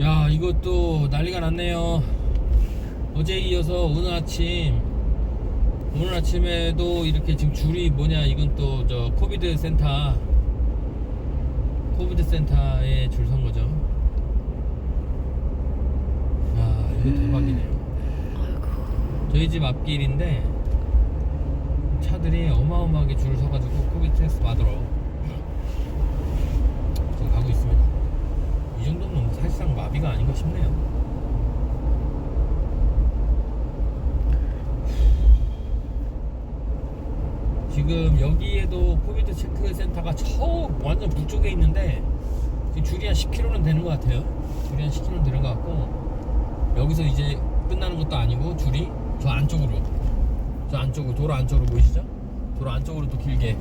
야 이것도 난리가 났네요. 어제 이어서 오늘 아침 오늘 아침에도 이렇게 지금 줄이 뭐냐 이건 또 저 코비드 센터 코비드 센터에 줄 선 거죠. 야 이거 대박이네요. 저희 집 앞길인데 차들이 어마어마하게 줄을 서가지고 코비드 테스트 받으러 지금 가고 있습니다. 이 정도면 뭐 사실상 아닌가 싶네요. 지금 여기에도 코비드 체크 센터가 저 완전 북쪽에 있는데 줄이 한 10km는 되는 것 같아요. 줄이 한 10km는 되는 것 같고 여기서 이제 끝나는 것도 아니고 줄이 저 안쪽으로 저 안쪽으로 도로 안쪽으로 보이시죠? 도로 안쪽으로 또 길게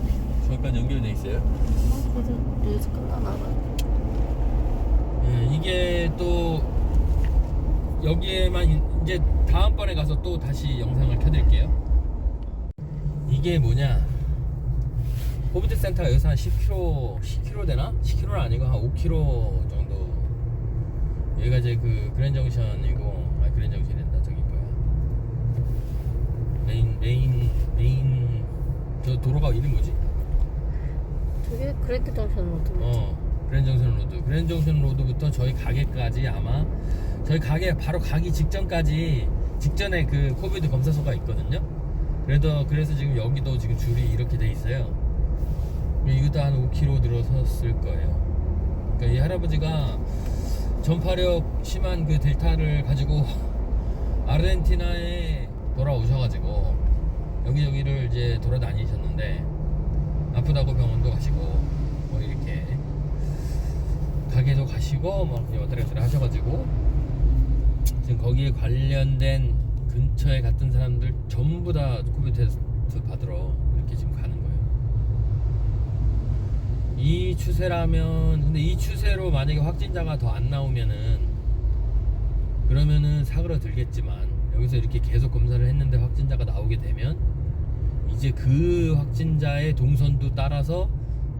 저기까지 연결돼 있어요. 그래도 여기서 끝나나 봐. 예, 이게 또 여기에만 이- 이제 다음번에 가서 또 다시 영상을 켜드릴게요. 이게 뭐냐? 코비드 센터가 여기서 한 10km, 10km 되나? 10km는 아니고 한 5km 정도. 여기가 이제 그 그랜 정션이고, 아 그랜 정션이 된다. 저기 뭐야? 메인 메인 메인 저 도로가 이름 뭐지? 저게 그랜드 정션 로드. 어, 그랜 정션 로드. 그랜 정션 로드부터 저희 가게까지 아마 저희 가게 바로 가기 직전까지 직전에 그 코비드 검사소가 있거든요. 그래도 그래서 지금 여기도 지금 줄이 이렇게 돼 있어요. 이것도 한 5km 늘어섰을 거예요. 그러니까 이 할아버지가 전파력 심한 그 델타를 가지고 아르헨티나에 돌아오셔가지고 여기저기를 이제 돌아다니셨는데 아프다고 병원도 가시고 가게도 가시고 왔다 갔다 하셔가지고 지금 거기에 관련된 근처에 갔던 사람들 전부 다 코비드 테스트 받으러 이렇게 지금 가는 거예요. 이 추세라면 근데 이 추세로 만약에 확진자가 더 안 나오면은 그러면은 사그러들겠지만 여기서 이렇게 계속 검사를 했는데 확진자가 나오게 되면 이제 그 확진자의 동선도 따라서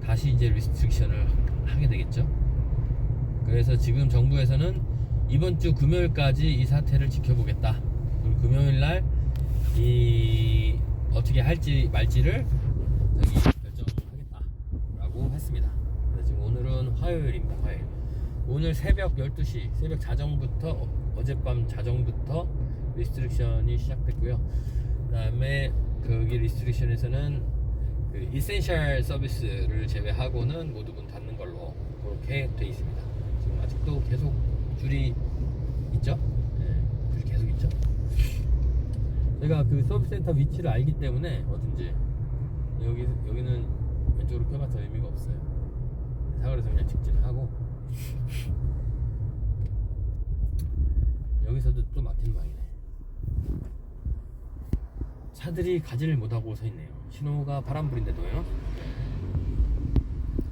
다시 이제 리스트릭션을 하게 되겠죠. 그래서 지금 정부에서는 이번 주 금요일까지 이 사태를 지켜보겠다. 그리고 금요일 날 이 어떻게 할지 말지를 여기 결정하겠다라고 했습니다. 그래서 지금 오늘은 화요일입니다. 화요일. 오늘 새벽 12시, 새벽 자정부터 어, 어젯밤 자정부터 리스트릭션이 시작됐고요. 그다음에 거기 리스트릭션에서는 그 이센셜 서비스를 제외하고는 모두 문 닫는 걸로 그렇게 돼 있습니다. 아직도 계속 줄이 있죠? 네, 줄이 계속 있죠. 제가 그 서비스 센터 위치를 알기 때문에 어딘지 여기 여기는 왼쪽으로 펴봐서 의미가 없어요. 사거리에서 그냥 직진하고 여기서도 또 막힌 방이네. 차들이 가지를 못하고 서 있네요. 신호가 바람 불인데도요.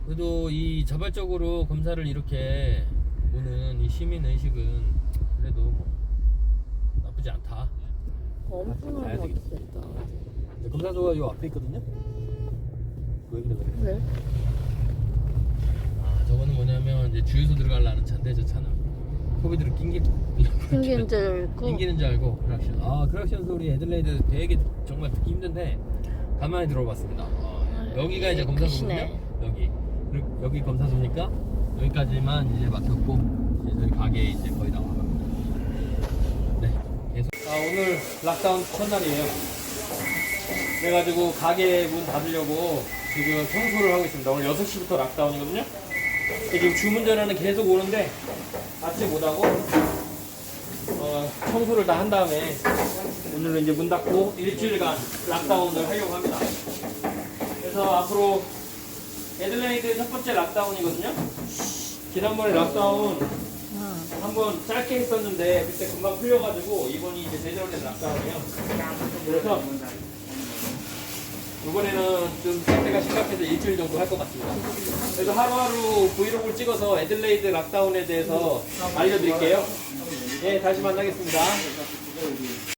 그래도 이 자발적으로 검사를 이렇게 오는 이 시민 의식은 그래도 뭐 나쁘지 않다. 엄청나게 가야 되겠다. 어떻겠다. 이제 검사소가 요 앞에 있거든요. 그 여기다 그래. 왜? 아 저거는 뭐냐면 이제 주유소 들어가려는 차인데 저 차는 코비드로 낑기 생기는 줄 알고. 낑기는 줄 알고 크락션. 아 크락션 소리 애들레이드 되게 정말 듣기 힘든데 가만히 들어봤습니다. 아, 아, 여기가 예, 이제 검사소거든요. 크시네. 여기 그리고 여기 검사소니까 여기까지만 이제 막혔고 이제 저희 가게 이제 거의 다 와갑니다. 네 계속. 아 오늘 락다운 첫날이에요. 그래가지고 가게 문 닫으려고 지금 청소를 하고 있습니다. 오늘 6시부터 락다운이거든요. 지금 주문 전화는 계속 오는데 받지 못하고 어, 청소를 다 한 다음에 오늘은 이제 문 닫고 일주일간 락다운을 하려고 합니다. 그래서 앞으로 애들레이드 첫 번째 락다운이거든요. 지난번에 락다운 응. 한번 짧게 했었는데 그때 금방 풀려가지고 이번이 이제 제대로 된 락다운이에요. 그래서 이번에는 좀 상태가 심각해서 일주일 정도 할 것 같습니다. 그래서 하루하루 브이로그를 찍어서 애들레이드 락다운에 대해서 알려드릴게요. 예, 다시 만나겠습니다.